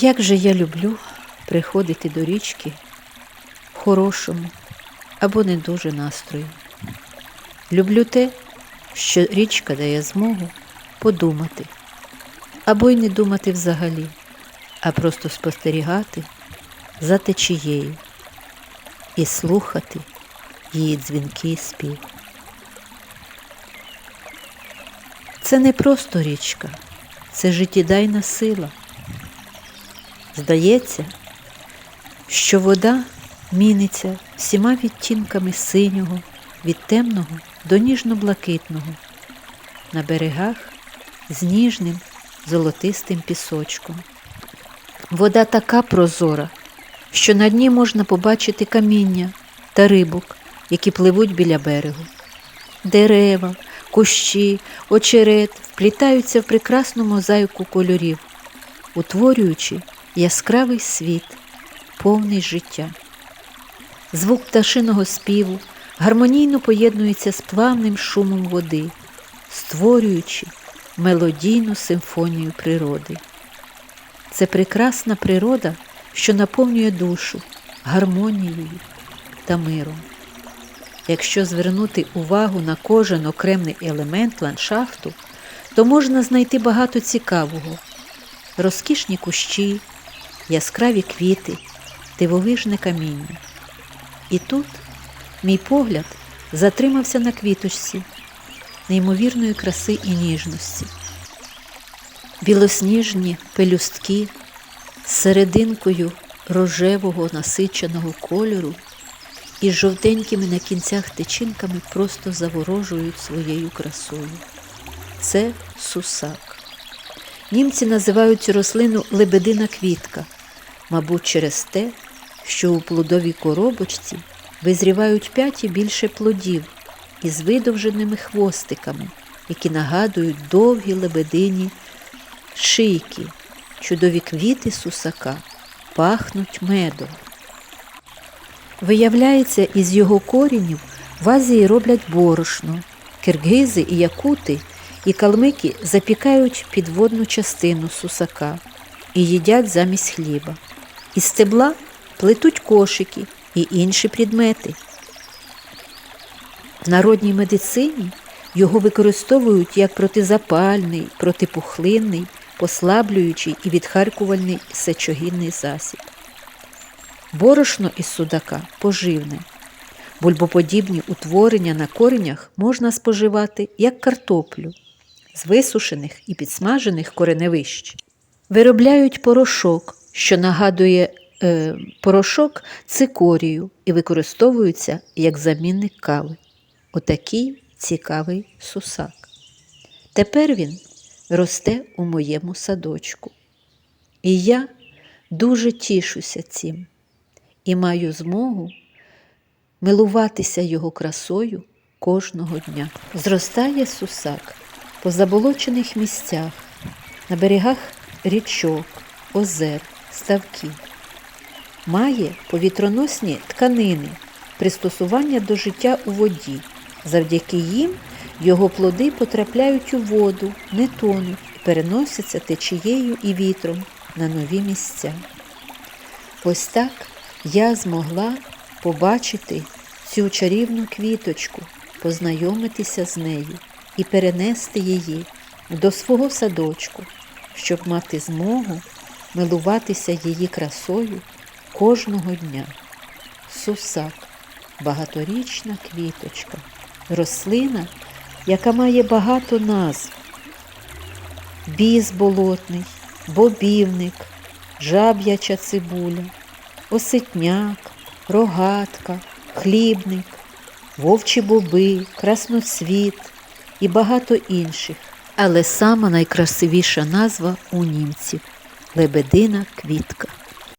Як же я люблю приходити до річки в хорошому або не дуже настрої. Люблю те, що річка дає змогу подумати, або й не думати взагалі, а просто спостерігати за течією і слухати її дзвінкий спів. Це не просто річка, це життєдайна сила. Здається, що вода міниться всіма відтінками синього, від темного до ніжно-блакитного, на берегах з ніжним золотистим пісочком. Вода така прозора, що на дні можна побачити каміння та рибок, які пливуть біля берегу. Дерева, кущі, очерет вплітаються в прекрасну мозаїку кольорів, утворюючи яскравий світ, повний життя. Звук пташиного співу гармонійно поєднується з плавним шумом води, створюючи мелодійну симфонію природи. Це прекрасна природа, що наповнює душу гармонією та миром. Якщо звернути увагу на кожен окремий елемент ландшафту, то можна знайти багато цікавого: розкішні кущі, яскраві квіти, дивовижне каміння. І тут мій погляд затримався на квіточці неймовірної краси і ніжності. Білосніжні пелюстки з серединкою рожевого насиченого кольору і жовтенькими на кінцях тичинками просто заворожують своєю красою. Це сусак. Німці називають цю рослину лебедина квітка, мабуть, через те, що у плодовій коробочці визрівають п'ять і більше плодів із видовженими хвостиками, які нагадують довгі лебедині шийки. Чудові квіти сусака пахнуть медом. Виявляється, із його корінів в Азії роблять борошно, киргизи і якути і калмики запікають підводну частину сусака і їдять замість хліба. Із стебла плетуть кошики і інші предмети. В народній медицині його використовують як протизапальний, протипухлинний, послаблюючий і відхаркувальний сечогінний засіб. Борошно із судака поживне. Бульбоподібні утворення на коренях можна споживати як картоплю з висушених і підсмажених кореневищ. Виробляють порошок, що нагадує е, порошок цикорію і використовується як замінник кави. Отакий цікавий сусак. Тепер він росте у моєму садочку. І я дуже тішуся цим і маю змогу милуватися його красою кожного дня. Зростає сусак по заболочених місцях, на берегах річок, озер, ставків. Має повітроносні тканини, пристосування до життя у воді. Завдяки їм його плоди потрапляють у воду, не тонуть і переносяться течією і вітром на нові місця. Ось так я змогла побачити цю чарівну квіточку, познайомитися з нею і перенести її до свого садочку, щоб мати змогу милуватися її красою кожного дня. Сусак багаторічна квіточка, рослина, яка має багато назв. Біз болотний, бобівник, жаб'яча цибуля, осетняк, рогатка, хлібник, вовчі боби, красноцвіт і багато інших. Але сама найкрасивіша назва у німців лебедина квітка.